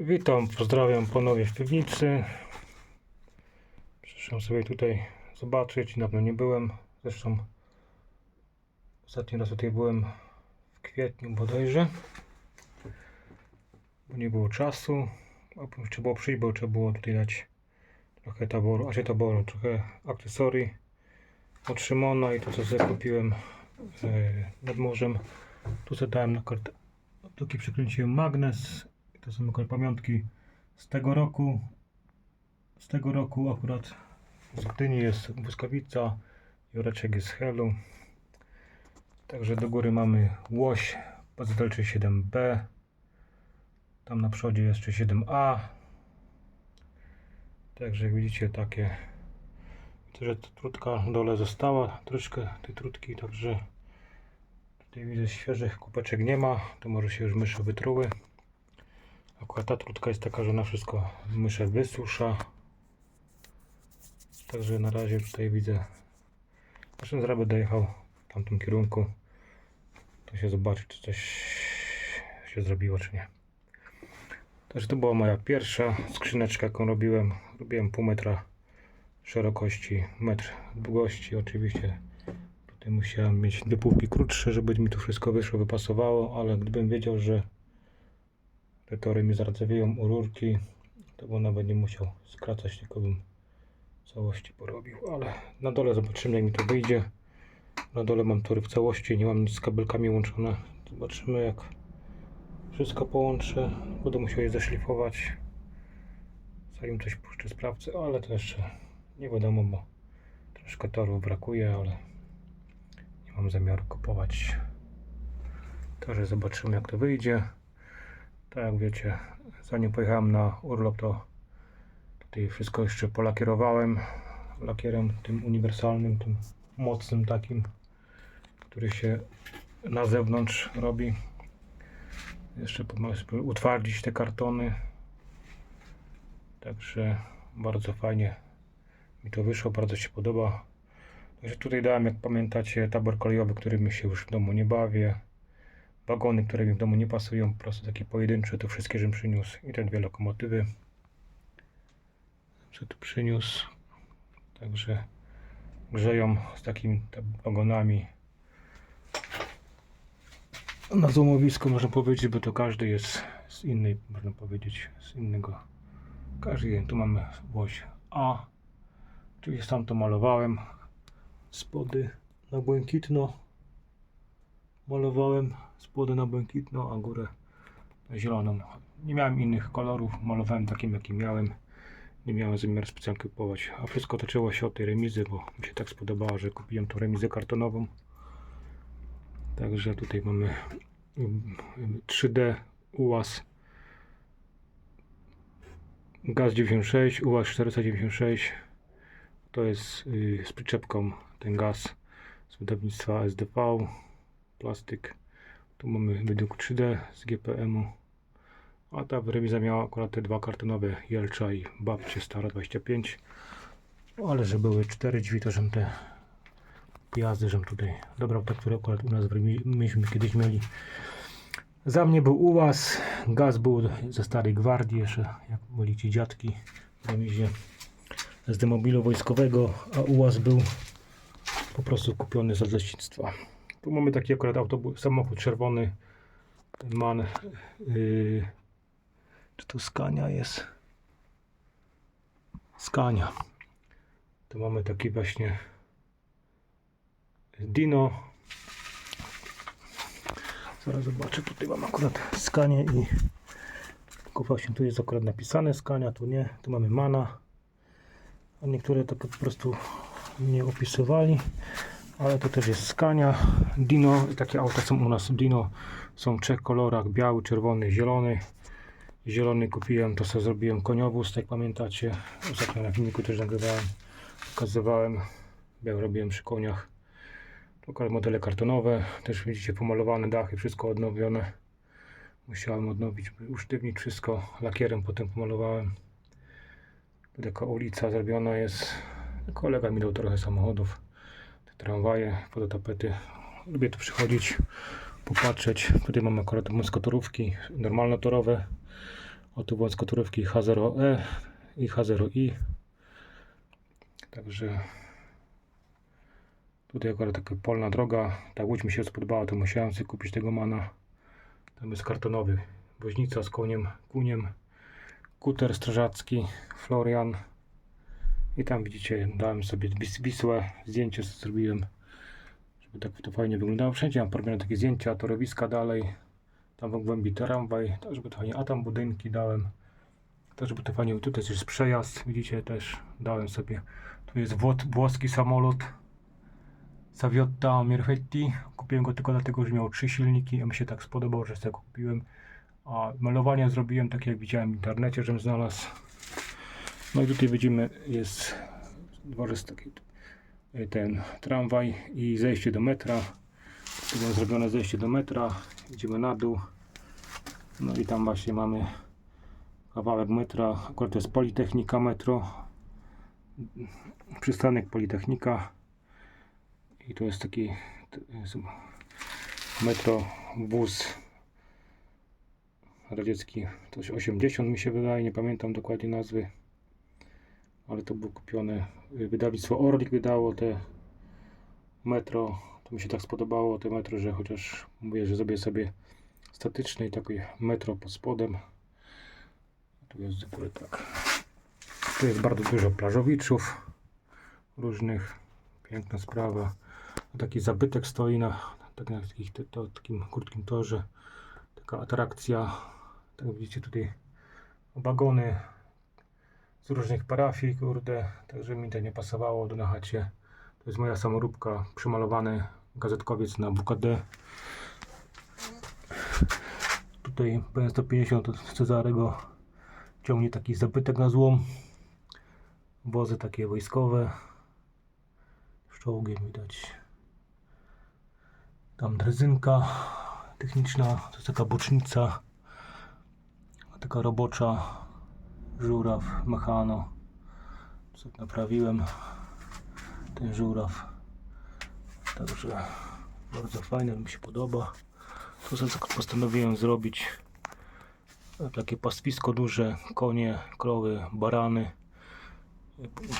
Witam, pozdrawiam ponownie w piwnicy. Przyszedłem sobie tutaj zobaczyć, dawno nie byłem. Zresztą ostatni raz tutaj byłem w kwietniu bodajże. Bo nie było czasu. A Trzeba było przyjść, bo trzeba było tutaj dać trochę taboru, a się taboru, trochę akcesorii od Szymona i to co sobie kupiłem e, nad morzem. Tu sobie dałem na kartę. Tutaj przykręciłem magnes. To są akurat pamiątki z tego roku. Z tego roku akurat z Gdyni jest błyskawica. Joreczek jest z Helu. Także do góry mamy łoś PZL 7B. Tam na przodzie jest 7A. Także jak widzicie takie Widzę, że ta trutka dole została, troszkę tej trutki, także tutaj widzę świeżych kubeczek nie ma, to może się już myszy wytruły. Akurat ta trutka jest taka, że na wszystko myszę wysusza. Także na razie tutaj widzę, zresztą zaraz będę jechał w tamtym kierunku, to się zobaczy, czy coś się zrobiło, czy nie. Także to była moja pierwsza skrzyneczka, jaką robiłem. Robiłem pół metra szerokości, metr długości. Oczywiście tutaj musiałem mieć dwie półki krótsze, żeby mi tu wszystko wyszło, wypasowało, ale gdybym wiedział, że te tory mi zardzewieją u rurki, to nawet nie musiał skracać, tylko bym całości porobił, ale na dole zobaczymy jak mi to wyjdzie. Na dole mam tory w całości, nie mam nic z kabelkami łączone. Zobaczymy jak wszystko połączę. Będę musiał je zaszlifować zanim coś puszczę sprawcę, ale to jeszcze nie wiadomo, bo troszkę torów brakuje, ale nie mam zamiaru kupować. Także zobaczymy jak to wyjdzie. Tak jak wiecie, zanim pojechałem na urlop, to tutaj wszystko jeszcze polakierowałem lakierem tym uniwersalnym, tym mocnym takim, który się na zewnątrz robi. Jeszcze utwardzić te kartony. Także bardzo fajnie mi to wyszło, bardzo się podoba. Także tutaj dałem, jak pamiętacie, tabor kolejowy, którym się już w domu nie bawię. Wagony, które mi w domu nie pasują, po prostu takie pojedyncze, to wszystkie, żebym przyniósł. I te dwie lokomotywy. Co tu przyniósł. Także grzeją z takimi ta- wagonami. Na złomowisku można powiedzieć, bo to każdy jest z innej, można powiedzieć, z innego. Każdy. Tu mamy łoś A. Czyli sam to malowałem. Spody na błękitno. Malowałem spody na błękitno, a górę na zieloną. Nie miałem innych kolorów, malowałem takim jaki miałem. Nie miałem zamiaru specjalnie kupować. A wszystko toczyło się od tej remizy, bo mi się tak spodobało, że kupiłem tą remizę kartonową. Także tutaj mamy mm, 3D ułaz Gaz 96, UAZ 496 to jest y, z przyczepką ten gaz z wydawnictwa SDV plastyk. Tu mamy wydruk 3D z GPM-u a ta rewizja miała akurat te dwa kartonowe Jelcza i Babcie Stara 25 ale że były cztery drzwi to żem te jazdy żem tutaj dobrał te które akurat u nas myśmy kiedyś mieli. Za mnie był ułaz, gaz był ze starej gwardii jeszcze, jak byli ci dziadki w remizie z demobilu wojskowego, a ułaz był po prostu kupiony z leśnictwa. Tu mamy taki akurat autobus, samochód czerwony, man, yy, czy to Skania jest? Skania. Tu mamy taki właśnie Dino, Zaraz zobaczę, tutaj mam akurat skanie i tylko właśnie tu jest akurat napisane skania, tu nie, tu mamy mana a niektóre to po prostu nie opisywali ale to też jest skania. Dino, takie auta są u nas. Dino są w trzech kolorach, biały, czerwony, zielony. Zielony kupiłem, to sobie zrobiłem koniowóz, jak pamiętacie. Ostatnio na filmiku też nagrywałem. Pokazywałem, biały robiłem przy koniach. Pokażę modele kartonowe, też widzicie pomalowane dachy, wszystko odnowione. Musiałem odnowić, usztywnić wszystko. Lakierem, potem pomalowałem. Taka ulica zrobiona jest. Kolega mi dał trochę samochodów, tramwaje, fototapety. Lubię tu przychodzić, popatrzeć. Tutaj mam akurat moskotorówki normalnotorowe. Oto wąskoturówki H0E i H0i. Także tutaj akurat taka polna droga. Ta łódź mi się spodobała, to musiałem sobie kupić tego mana. Tam jest kartonowy. Woźnica z koniem, kuniem. Kuter strażacki, Florian. I tam widzicie, dałem sobie Wis- Wisłę, zdjęcie zrobiłem, żeby tak to fajnie wyglądało. Wszędzie mam porobione takie zdjęcia, torowiska dalej. Tam w głębi tramwaj, tak żeby to fajnie, a tam budynki dałem. Tak żeby to fajnie, tutaj jest przejazd, widzicie też, dałem sobie. Tu jest włoski samolot. Saviotta Mirfetti. Kupiłem go tylko dlatego, że miał trzy silniki, a mi się tak spodobało, że sobie kupiłem. A malowanie zrobiłem tak jak widziałem w internecie, żebym znalazł. No i tutaj widzimy, jest dworzec taki, y, ten tramwaj i zejście do metra. Tu zrobione zejście do metra, idziemy na dół. No i tam właśnie mamy kawałek metra, akurat to jest Politechnika metro. Przystanek Politechnika. I to jest taki metro wóz radziecki, coś 80 mi się wydaje, nie pamiętam dokładnie nazwy ale to było kupione. y, Wydawnictwo Orlik wydało te metro. To mi się tak spodobało, te metro, że chociaż mówię, że zrobię sobie statyczne i takie metro pod spodem. Tu jest z góry tak. Tu jest bardzo dużo plażowiczów różnych. Piękna sprawa. Taki zabytek stoi na, tak na takich, to, takim krótkim torze. Taka atrakcja. Tak widzicie tutaj wagony z różnych parafii, kurde, także mi to nie pasowało do na chacie. To jest moja samoróbka, przymalowany gazetkowiec na WKD. Tutaj BN150 od Cezarego ciągnie taki zabytek na złom. Wozy takie wojskowe. Z czołgiem widać. Tam drezynka techniczna, to jest taka bocznica. Taka robocza żuraw, mechano. Naprawiłem ten żuraw. Także bardzo fajne, mi się podoba. To co postanowiłem zrobić. Takie pastwisko duże, konie, krowy, barany.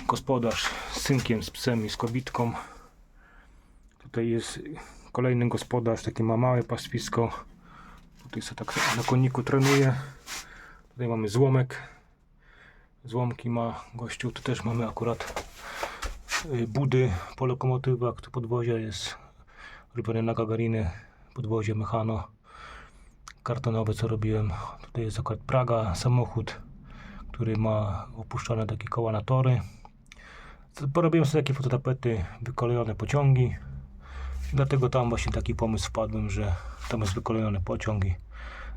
Gospodarz z synkiem, z psem i z kobitką. Tutaj jest kolejny gospodarz, takie ma małe pastwisko. Tutaj sobie tak na koniku trenuje. Tutaj mamy złomek złomki ma gościu. Tu też mamy akurat y, budy po lokomotywach. Tu podwozie jest robione na Gagariny. Podwozie mechano kartonowe, co robiłem. Tutaj jest akurat Praga, samochód, który ma opuszczone takie koła na tory. Porobiłem sobie takie fototapety, wykolejone pociągi. Dlatego tam właśnie taki pomysł wpadłem, że tam jest wykolejony pociąg i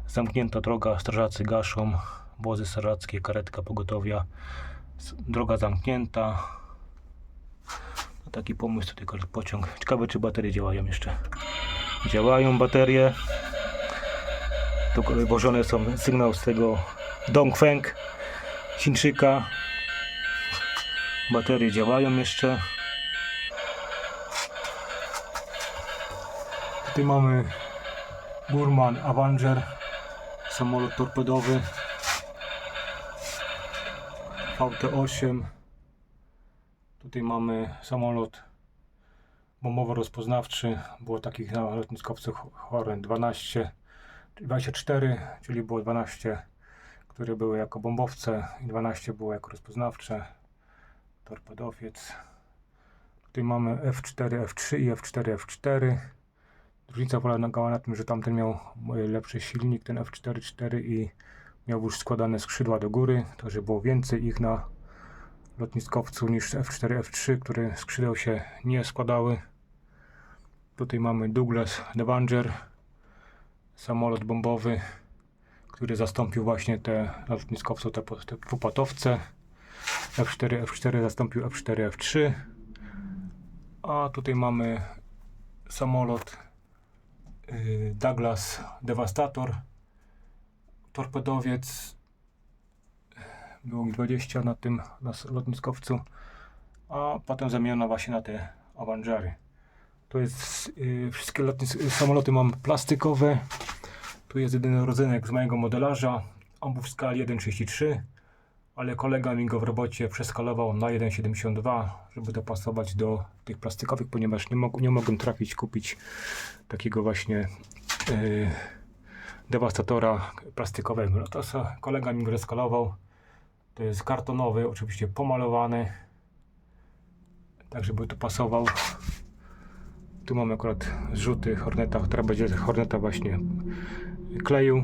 zamknięta droga, strażacy gaszą, wozy strażackie, karetka pogotowia, droga zamknięta. No taki pomysł tutaj pociąg. Ciekawe czy baterie działają jeszcze. Działają baterie. Tu włożone są sygnał z tego Dongfeng Chińczyka. Baterie działają jeszcze. Tutaj mamy Burman Avenger, samolot torpedowy VT8. Tutaj mamy samolot bombowo-rozpoznawczy. Było takich na lotniskowcu Horen 12, 24, czyli było 12, które były jako bombowce i 12 było jako rozpoznawcze. Torpedowiec. Tutaj mamy F4, F3 i F4, F4. Różnica polegała na tym, że tamten miał lepszy silnik, ten F4.4 i miał już składane skrzydła do góry, także było więcej ich na lotniskowcu niż F4, F3, które skrzydeł się nie składały. Tutaj mamy Douglas Devanger, samolot bombowy, który zastąpił właśnie te na lotniskowcu te, te dwupłatowce. F4, F4 zastąpił F4, F3. A tutaj mamy samolot y, Douglas Devastator torpedowiec. Było ich 20 na tym na lotniskowcu a potem zamieniono właśnie na te Avengery to jest y, wszystkie y, samoloty mam plastikowe. Tu jest jedyny rodzynek z mojego modelarza on w skali 1.33, ale kolega mi go w robocie przeskalował na 1.72, żeby dopasować do tych plastikowych, ponieważ nie, mog nie mogłem trafić kupić takiego właśnie yy, dewastatora plastikowego. No to kolega mi go rozkalował. To jest kartonowy, oczywiście pomalowany, tak żeby to pasował. Tu mamy akurat zrzuty Horneta, która będzie Horneta właśnie kleju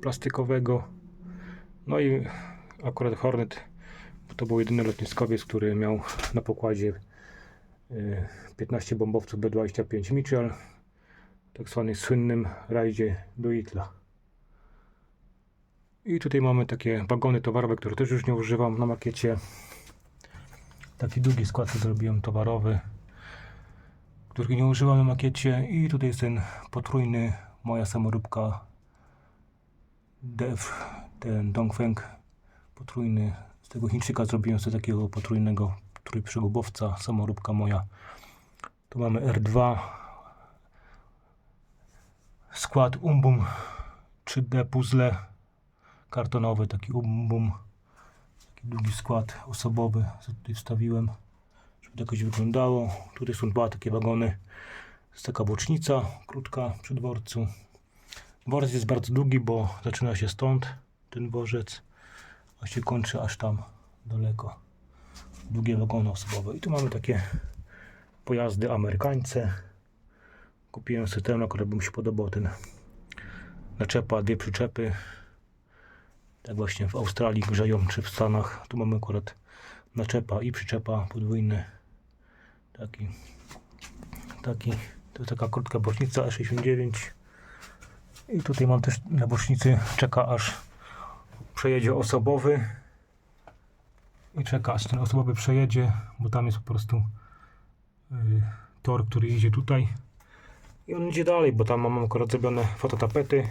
plastikowego. No i akurat Hornet to był jedyny lotniskowiec, który miał na pokładzie y, 15 bombowców B-25 Mitchell, tak zwanym słynnym rajdzie do Itla. I tutaj mamy takie wagony towarowe, które też już nie używam na makiecie. Taki długi skład zrobiłem towarowy, których nie używam na makiecie. I tutaj jest ten potrójny, moja samoróbka Dev, ten Dongfeng potrójny. Z tego Chińczyka zrobiłem sobie takiego potrójnego trójprzegubowca, samoróbka moja. Tu mamy R2, skład Umbum 3D puzzle kartonowy, taki Umbum, taki długi skład osobowy, tutaj wstawiłem, żeby to jakoś wyglądało. Tutaj są dwa takie wagony, jest taka bocznica krótka przy dworcu. Dworzec jest bardzo długi, bo zaczyna się stąd, ten dworzec, a się kończy aż tam daleko. Długie wagony osobowe. I tu mamy takie pojazdy amerykańce. Kupiłem ten, akurat by mi się podobał ten naczepa, dwie przyczepy. Tak właśnie w Australii grzeją, czy w Stanach. Tu mamy akurat naczepa i przyczepa podwójny. Taki, taki, to jest taka krótka bocznica E69. I tutaj mam też na bocznicy, czeka aż przejedzie osobowy. I czeka aż ten osobowy przejedzie, bo tam jest po prostu y, tor, który idzie tutaj. I on idzie dalej, bo tam mam akurat zrobione fototapety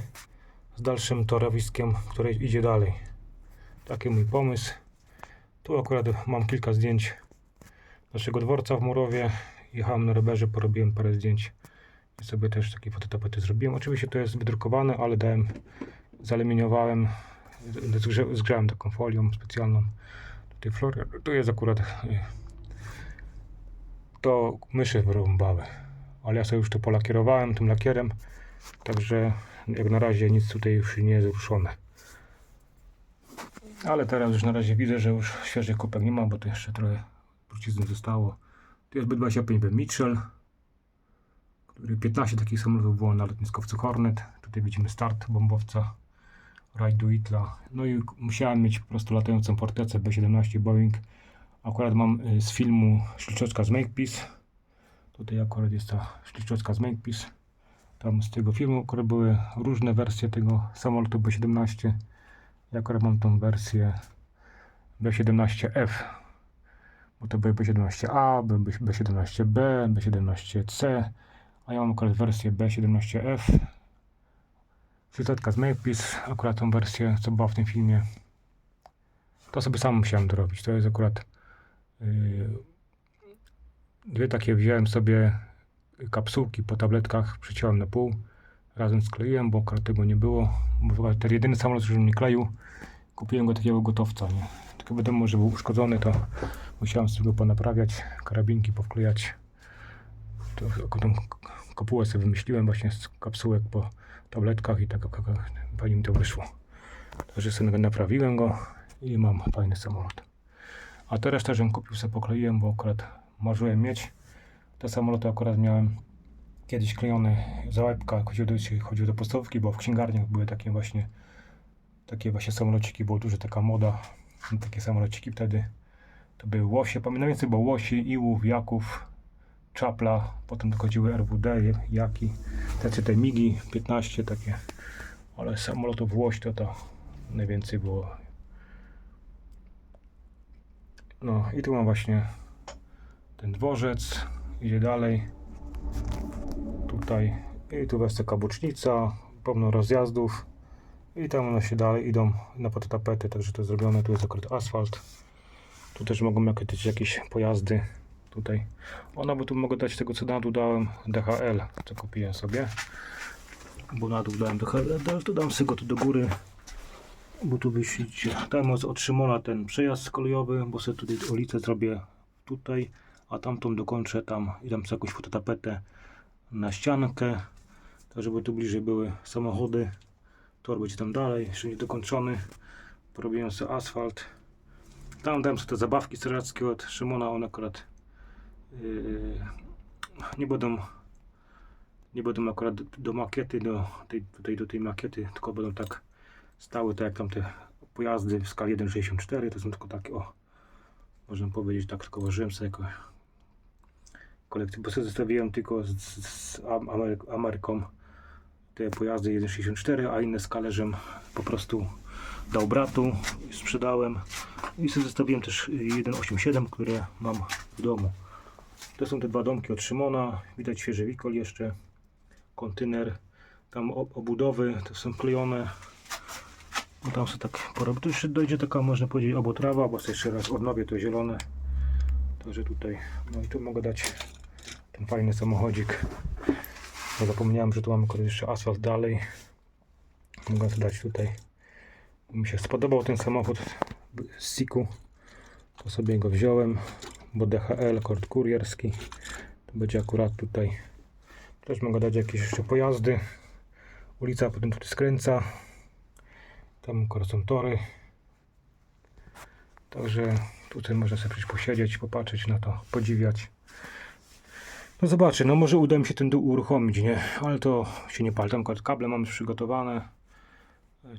z dalszym torowiskiem, które idzie dalej. Taki mój pomysł. Tu akurat mam kilka zdjęć naszego dworca w Murowie. Jechałem na rowerze, porobiłem parę zdjęć i sobie też takie fototapety zrobiłem. Oczywiście to jest wydrukowane, ale dałem, zaluminiowałem, zgrzałem taką folią specjalną. Tutaj flory, tu jest akurat y, to myszy wyrąbały, ale ja sobie już to polakierowałem tym lakierem, także jak na razie nic tutaj już nie jest ruszone. Ale teraz już na razie widzę, że już świeżych kupek nie ma, bo tu jeszcze trochę trucizny zostało. Tu jest B25B Mitchell, który 15 takich samolotów było na lotniskowcu Hornet. Tutaj widzimy start bombowca Ride do Itla. No i musiałem mieć po prostu latającą fortecę B-17 Boeing. Akurat mam y, z filmu śliczeczka z Makepeace. Tutaj akurat jest ta śliczeczka z Makepeace. Tam z tego filmu akurat były różne wersje tego samolotu B-17. Ja akurat mam tą wersję B-17F. Bo to były B-17A, B-17B, B-17C. A ja mam akurat wersję B17F. Śliczeczka z Makepeace, akurat tą wersję, co była w tym filmie. To sobie sam musiałem dorobić. To jest akurat yy, dwie takie wziąłem sobie kapsułki po tabletkach, przyciąłem na pół. Razem skleiłem, bo tego nie było. Bo ten jedyny samolot, który nie kleił, kupiłem go takiego gotowca. Nie? Tylko wiadomo, że był uszkodzony, to musiałem sobie go ponaprawiać, karabinki powklejać. To, tą kopułę sobie wymyśliłem właśnie z kapsułek po tabletkach i tak jak- jak fajnie mi to wyszło. Także sobie naprawiłem go i mam fajny samolot. A te resztę, żebym kupił sobie pokleiłem, bo akurat marzyłem mieć. Te samoloty akurat miałem kiedyś klejone za łebka, jak chodziło do, jeśli chodziło do podstawówki, bo w księgarniach były takie właśnie takie właśnie samolociki, było dużo taka moda, takie samolociki wtedy. To były łosie, pamiętam więcej, było łosi, iłów, jaków, czapla, potem dochodziły RWD, jaki, te, te migi 15 takie, ale samolotów łoś to to najwięcej było. No i tu mam właśnie ten dworzec, idzie dalej, tutaj i tu jest taka bocznica, pełno rozjazdów i tam one się dalej idą na tapety, także to zrobione, tu jest akurat asfalt, tu też mogą jakieś, jakieś pojazdy tutaj. Ona, bo tu mogę dać tego, co na dół dałem, DHL, co kupiłem sobie. Bo na dół dałem DHL, to dam sobie go tu do góry. bo tu wyślicie. Tam jest od Szymona ten przejazd kolejowy, bo sobie tutaj ulicę zrobię tutaj, a tamtą dokończę tam i tam sobie jakąś fototapetę na ściankę, tak żeby tu bliżej były samochody. Tor będzie tam dalej, jeszcze nie dokończony. Porobiłem sobie asfalt. Tam dałem sobie te zabawki strzeleckie od Szymona, one akurat yy, nie będą nie będą akurat do, do makiety, do tej, do tej makiety, tylko będą tak stały, tak jak tam te pojazdy w skali 1.64, to są tylko takie, o, można powiedzieć tak, tylko włożyłem sobie jako kolekcję, bo sobie zostawiłem tylko z, z, z Am- Amery- Ameryką te pojazdy 1.64, a inne skalerzem po prostu dał bratu, sprzedałem i sobie zostawiłem też 1.87, które mam w domu. To są te dwa domki od Szymona, widać świeży wikol jeszcze, kontener, tam obudowy, to są klejone, no tam sobie tak porobię. Tu jeszcze dojdzie taka, można powiedzieć, obotrawa, bo sobie jeszcze raz odnowię to zielone. Także tutaj, no i tu mogę dać ten fajny samochodzik. Bo zapomniałem, że tu mamy jeszcze asfalt dalej. Mogę to dać tutaj. Mi się spodobał ten samochód z Siku. To sobie go wziąłem, bo DHL, kord kurierski. To będzie akurat tutaj. Też mogę dać jakieś jeszcze pojazdy. Ulica potem tutaj skręca. Tam są tory. Także tutaj można sobie przyjść posiedzieć, popatrzeć na to, podziwiać. No zobaczę, no może uda mi się ten dół uruchomić, nie? Ale to się nie pali. Tam akurat kable mam już przygotowane.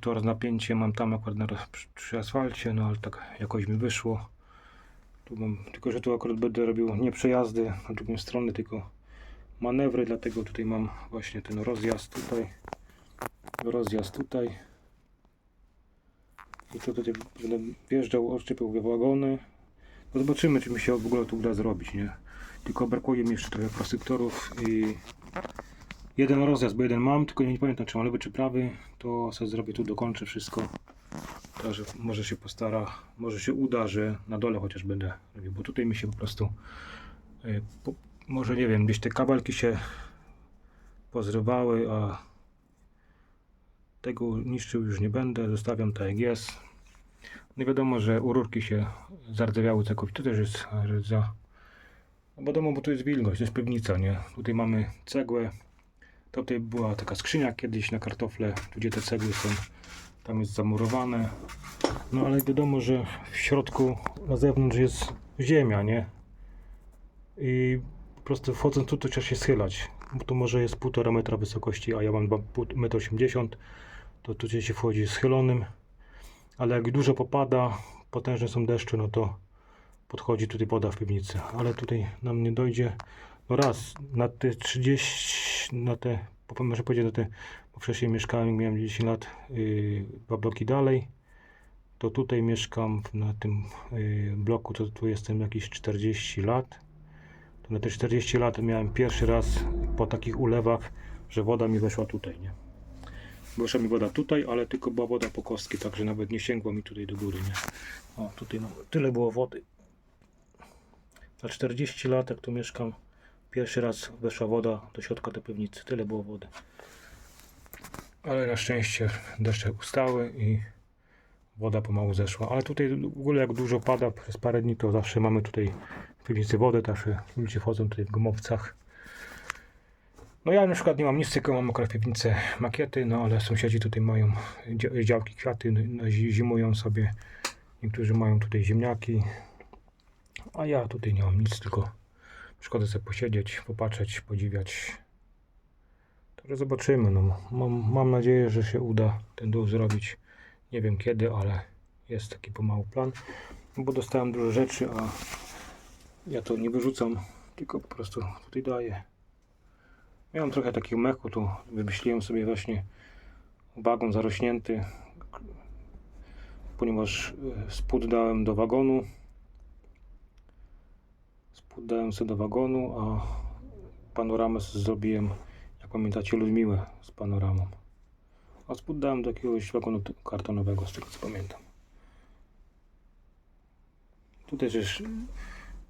To oraz napięcie mam tam akurat na, przy, asfalcie, no ale tak jakoś mi wyszło. Tu mam, tylko że tu akurat będę robił nie przejazdy na drugą stronę, tylko manewry, dlatego tutaj mam właśnie ten rozjazd tutaj. Rozjazd tutaj. I to tutaj będę wjeżdżał, odczepiał wagony. No zobaczymy, czy mi się w ogóle tu uda zrobić, nie? Tylko brakuje mi jeszcze trochę prosektorów i jeden rozjazd, bo jeden mam, tylko nie pamiętam czy mam lewy czy prawy, to sobie zrobię tu, dokończę wszystko. Także może się postara, może się uda, że na dole chociaż będę robił, bo tutaj mi się po prostu y, po, może nie wiem, gdzieś te kabelki się pozrywały, a tego niszczył już nie będę, zostawiam tak jak jest. No wiadomo, że ururki się zardzewiały całkowicie, to też jest za... No wiadomo, bo tu jest wilgoć, to jest piwnica, nie? Tutaj mamy cegłę. Tutaj była taka skrzynia kiedyś na kartofle, tu gdzie te cegły są, tam jest zamurowane. No ale wiadomo, że w środku, na zewnątrz jest ziemia, nie? I po prostu wchodząc tu, to trzeba się schylać, bo to może jest 1,5 metra wysokości, a ja mam 1,80 m, to tu się wchodzi schylonym, ale jak dużo popada, potężne są deszcze, no to podchodzi tutaj woda w piwnicy, ale tutaj nam nie dojdzie. No raz, na te 30, na te, może powiedzieć na te, bo wcześniej mieszkałem, miałem 10 lat, yy, dwa bloki dalej, to tutaj mieszkam na tym yy, bloku, to tu jestem jakieś 40 lat. To na te 40 lat miałem pierwszy raz po takich ulewach, że woda mi weszła tutaj, nie? Weszła mi woda tutaj, ale tylko była woda po kostki, także nawet nie sięgła mi tutaj do góry, nie? O, tutaj no, tyle było wody. Na 40 lat, jak tu mieszkam, pierwszy raz weszła woda do środka tej piwnicy. Tyle było wody. Ale na szczęście deszcze ustały i woda pomału zeszła. Ale tutaj w ogóle jak dużo pada przez parę dni, to zawsze mamy tutaj w piwnicy wodę, także ludzie wchodzą tutaj w gumowcach. No ja na przykład nie mam nic, tylko mam akurat w piwnicy makiety, no ale sąsiedzi tutaj mają dzia- działki, kwiaty, no, zi- zimują sobie. Niektórzy mają tutaj ziemniaki, a ja tutaj nie mam nic, tylko przychodzę sobie posiedzieć, popatrzeć, podziwiać. Także zobaczymy. No. Mam, mam nadzieję, że się uda ten dół zrobić. Nie wiem kiedy, ale jest taki pomału plan. No Bo dostałem dużo rzeczy, a ja to nie wyrzucam, tylko po prostu tutaj daję. Miałem trochę takiego mechu, tu wymyśliłem sobie właśnie wagon zarośnięty, ponieważ e, spód dałem do wagonu. Spód dałem sobie do wagonu, a panoramę zrobiłem, jak pamiętacie, Ludmiłę z panoramą. A spód dałem do jakiegoś wagonu kartonowego, z tego co pamiętam. Tu też jest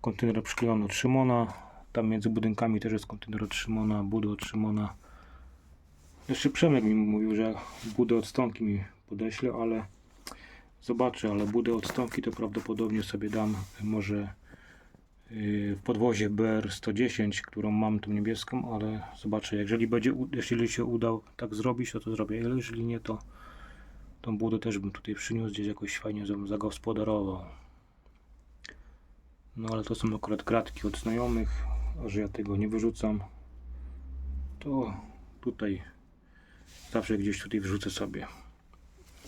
kontener przyklejony od Szymona. Tam między budynkami też jest kontener od Szymona, budy od Szymona. Jeszcze Przemek mi mówił, że budę od stronki mi podeśle, ale Zobaczę, ale budę odstąpki to prawdopodobnie sobie dam może w podwozie BR110, którą mam tą niebieską, ale zobaczę, jeżeli będzie, jeżeli się udał tak zrobić, to to zrobię, ale jeżeli nie, to tą budę też bym tutaj przyniósł, gdzieś jakoś fajnie zagospodarował. No ale to są akurat kratki od znajomych, a że ja tego nie wyrzucam, to tutaj zawsze gdzieś tutaj wrzucę sobie.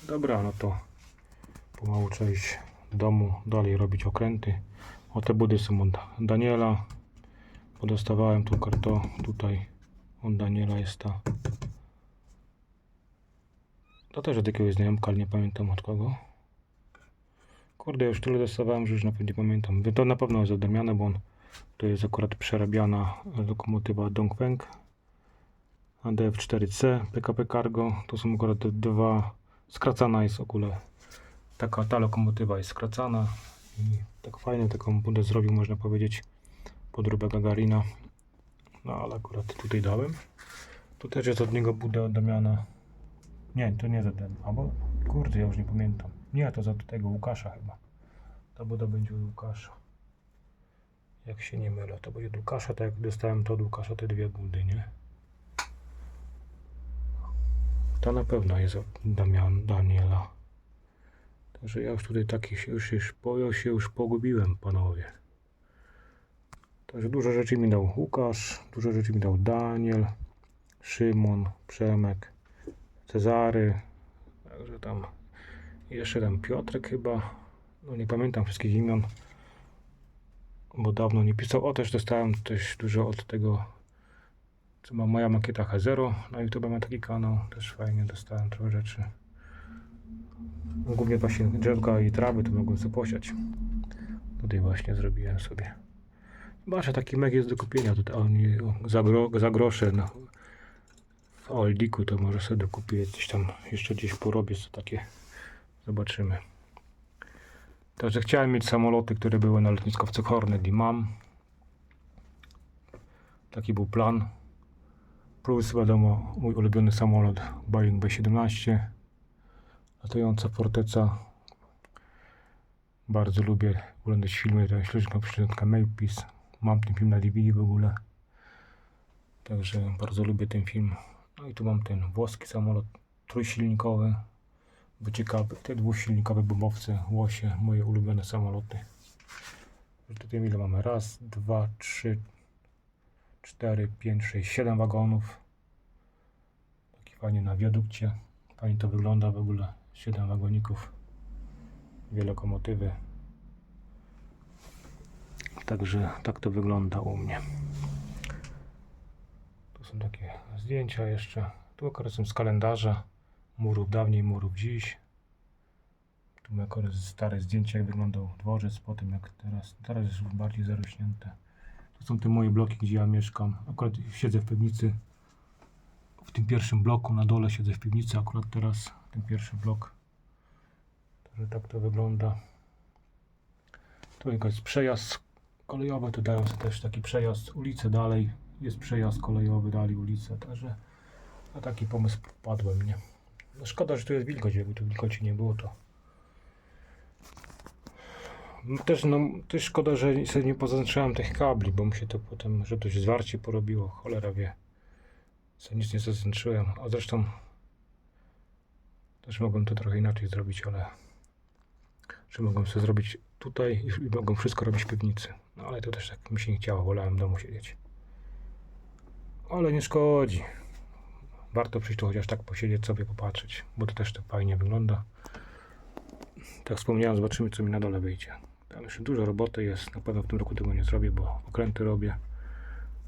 Dobra, no to pomału trzeba iść do domu, dalej robić okręty. O te budy są od Daniela. Podostawałem tu karto tutaj od Daniela jest ta. To też od jakiegoś znajomka, ale nie pamiętam od kogo. Kurde, już tyle dostawałem, że już nawet nie pamiętam. To na pewno jest od Damiana, bo on to jest akurat przerabiana lokomotywa Dongfeng. ADF 4C, PKP Cargo. To są akurat dwa. Skracana jest w ogóle. Taka ta lokomotywa jest skracana. Tak fajnie taką budę zrobił, można powiedzieć, podróbę Gagarina. No ale akurat tutaj dałem. Tu też jest od niego buda od Damiana. Nie, to nie za ten. Albo kurde, ja już nie pamiętam. Nie, to za tego Łukasza chyba. Ta buda będzie od Łukasza. Jak się nie mylę, to będzie od Łukasza, tak jak dostałem to od Łukasza te dwie budy, nie? To na pewno jest od Damian, Daniela. Także ja już tutaj takich już, już, ja się już pogubiłem, panowie. Także dużo rzeczy mi dał Łukasz, dużo rzeczy mi dał Daniel, Szymon, Przemek, Cezary. Także tam jeszcze tam Piotrek chyba. No nie pamiętam wszystkich imion. Bo dawno nie pisał. O też dostałem też dużo od tego co ma moja makieta H0 na YouTube ma taki kanał, też fajnie dostałem trochę rzeczy. Głównie właśnie drzewka i trawy to mogłem sobie posiać. Tutaj właśnie zrobiłem sobie. Zobaczę, taki meg jest do kupienia tutaj, oni za, gro, za grosze na, w Aldiku to może sobie dokupię gdzieś tam, jeszcze gdzieś porobię co takie. Zobaczymy. Także chciałem mieć samoloty, które były na lotniskowcu Hornet i mam. Taki był plan. Plus wiadomo, mój ulubiony samolot Boeing B-17. Latająca forteca. Bardzo lubię oglądać filmy, to śledźka przyrodka Makepeace. Mam ten film na DVD w ogóle. Także bardzo lubię ten film. No i tu mam ten włoski samolot trójsilnikowy. Bo ciekawy, te dwusilnikowe bombowce, łosie, moje ulubione samoloty. Tutaj ile mamy? Raz, dwa, trzy, 4, 5, 6, 7 wagonów. Taki fajnie na wiadukcie. Fajnie to wygląda w ogóle. 7 wagoników. Dwie lokomotywy. Także tak to wygląda u mnie. Tu są takie zdjęcia jeszcze. Tu akurat są z kalendarza. Murów dawniej, murów dziś. Tu mamy akurat stare zdjęcia, jak wyglądał dworzec po tym jak teraz. Teraz jest już bardziej zarośnięte. To są te moje bloki, gdzie ja mieszkam. Akurat siedzę w piwnicy. W tym pierwszym bloku na dole siedzę w piwnicy. Akurat teraz ten pierwszy blok. Także tak to wygląda. Tu jest przejazd kolejowy. Tu dają sobie też taki przejazd ulicę dalej. Jest przejazd kolejowy dalej ulicę. Także na taki pomysł padłem, nie? No szkoda, że tu jest wilgoć. Jakby tu wilgoci nie było, to Też, no, też szkoda, że sobie nie pozaznaczyłem tych kabli, bo mi się to potem, że to się zwarcie porobiło, cholera wie. Co nic nie zaznaczyłem, a zresztą też mogłem to trochę inaczej zrobić, ale że mogłem sobie zrobić tutaj i, mogłem wszystko robić w piwnicy. No ale to też tak mi się nie chciało, wolałem w domu siedzieć. Ale nie szkodzi. Warto przyjść tu chociaż tak posiedzieć sobie, popatrzeć, bo to też tak fajnie wygląda. Tak wspomniałem, zobaczymy co mi na dole wyjdzie. Tam jeszcze dużo roboty jest. Na pewno w tym roku tego nie zrobię, bo okręty robię.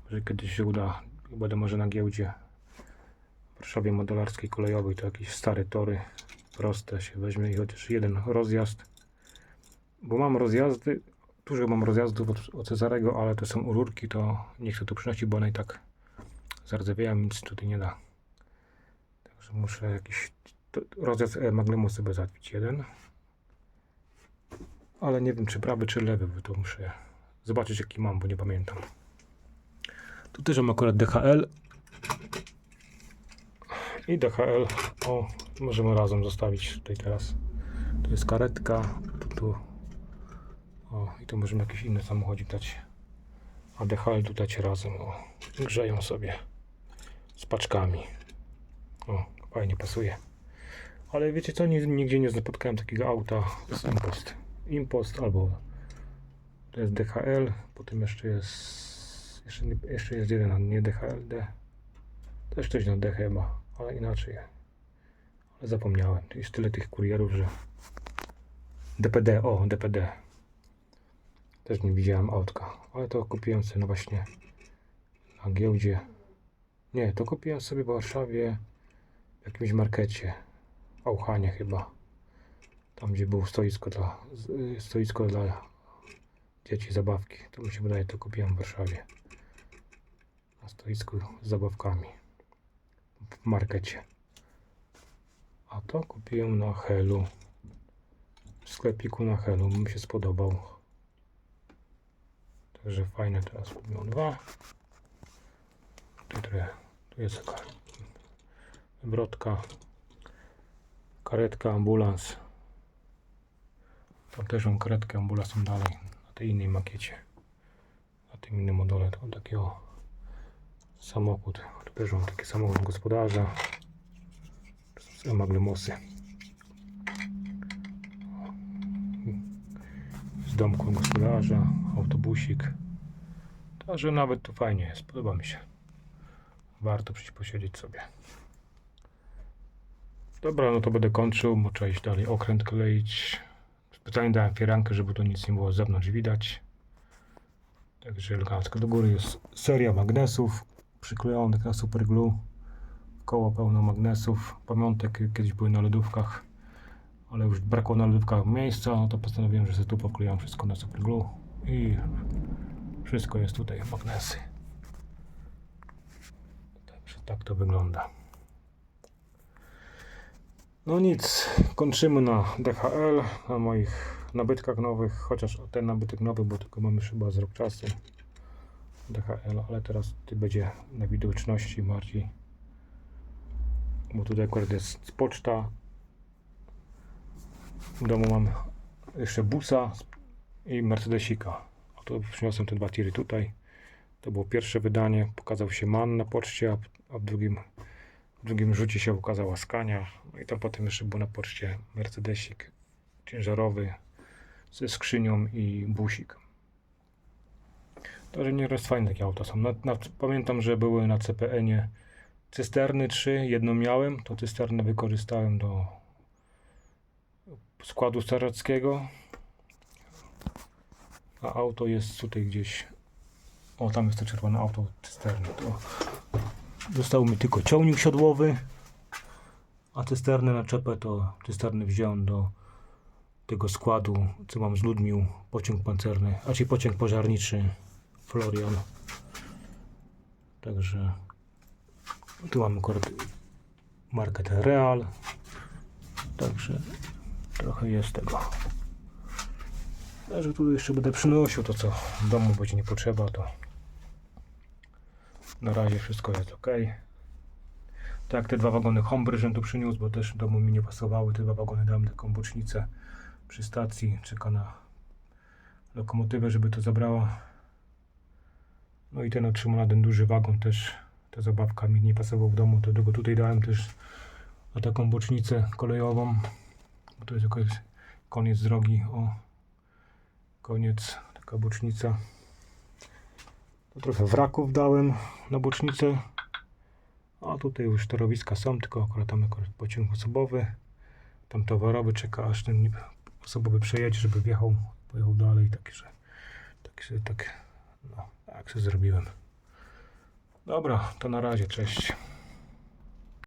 Może kiedyś się uda. Będę może na giełdzie w Warszawie modelarskiej kolejowej. To jakieś stare tory proste się weźmie i chociaż jeden rozjazd. Bo mam rozjazdy, dużo mam rozjazdów od, od Cezarego, ale to są rurki, to nie chcę tu przynosić, bo one i tak zardzewiają, nic tutaj nie da. Także muszę jakiś to, rozjazd e, sobie załatwić jeden ale nie wiem czy prawy czy lewy, bo to muszę zobaczyć jaki mam, bo nie pamiętam. Tu też mam akurat DHL i DHL. O, możemy razem zostawić tutaj teraz. Tu jest karetka, tu, tu. O, i tu możemy jakiś inny samochodzik dać. A DHL tu dać razem, o. Grzeją sobie. Z paczkami. O, fajnie pasuje. Ale wiecie co, Ni- nigdzie nie spotkałem takiego auta z Impost. Impost albo to jest DHL, potem jeszcze jest jeszcze, jeszcze jest jeden, nie DHL, D. Też coś na D chyba, ale inaczej. Ale zapomniałem. Jest tyle tych kurierów, że DPD, o DPD. Też nie widziałem autka, ale to kupiłem sobie no właśnie na giełdzie. Nie, to kupiłem sobie w Warszawie w jakimś markecie. Auchanie chyba. Tam gdzie było stoisko dla, y, stoisko dla dzieci zabawki. To mi się wydaje, to kupiłem w Warszawie. Na stoisku z zabawkami. W markecie. A to kupiłem na Helu. W sklepiku na Helu. Mi się spodobał. Także fajne teraz kupiłem dwa. Tu, tu jest taka wrotka. Karetka, ambulans. Tam też mam karetkę, ambulansem dalej. Na tej innej makiecie. Na tym innym modele. To takiego samochód. Tu też mam taki samochód gospodarza. To są maglemosy. Z domku gospodarza, autobusik. Także nawet tu fajnie jest, podoba mi się. Warto przyjść posiedzieć sobie. Dobra, no to będę kończył, trzeba iść dalej okręt kleić. Specjalnie dałem firankę, żeby to nic nie było z zewnątrz widać. Także elegancko. Do góry jest seria magnesów przyklejonych na super glue. Koło pełno magnesów. Pamiątek kiedyś były na lodówkach, ale już brakło na lodówkach miejsca, no to postanowiłem, że sobie tu poklejam wszystko na super glue i wszystko jest tutaj magnesy. Także tak to wygląda. No nic, kończymy na DHL, na moich nabytkach nowych, chociaż ten nabytek nowy, bo tylko mamy chyba z rok czasu DHL, ale teraz ty będzie na widoczności bardziej, bo tutaj akurat jest poczta, w domu mam jeszcze busa i Mercedesika, a to przyniosłem te dwa tiry tutaj, to było pierwsze wydanie, pokazał się MAN na poczcie, a, w drugim w drugim rzucie się ukazała Skania. No i tam potem jeszcze był na poczcie Mercedesik ciężarowy ze skrzynią i busik. To, że nieraz fajne takie auta są. Na, na, pamiętam, że były na CPN-ie cysterny 3, jedną miałem, to cysternę wykorzystałem do składu starackiego. A auto jest tutaj gdzieś. O, tam jest to czerwone auto cysterny. To Został mi tylko ciągnik siodłowy, a cysternę na czepę to cysternę wziąłem do tego składu, co mam z Ludmił, pociąg pancerny, a ci pociąg pożarniczy Florian. Także tu mamy akurat market Real, także trochę jest tego. Także tu jeszcze będę przynosił to, co w domu będzie nie potrzeba, to na razie wszystko jest ok. Tak te dwa wagony Hombry, żem tu przyniósł, bo też domu mi nie pasowały. Te dwa wagony dałem taką bocznicę przy stacji. Czeka na lokomotywę, żeby to zabrała. No i ten otrzymał ten duży wagon też. Ta zabawka mi nie pasował w domu, to go tutaj dałem też na taką bocznicę kolejową. Bo to jest koniec drogi. O, koniec, taka bocznica. To trochę wraków dałem na bocznicę. A tutaj już torowiska są, tylko akurat tam akurat pociąg osobowy. Tam towarowy czeka, aż ten osobowy przejedzie, żeby wjechał, pojechał dalej. Także, także tak, no, tak sobie zrobiłem. Dobra, to na razie, cześć.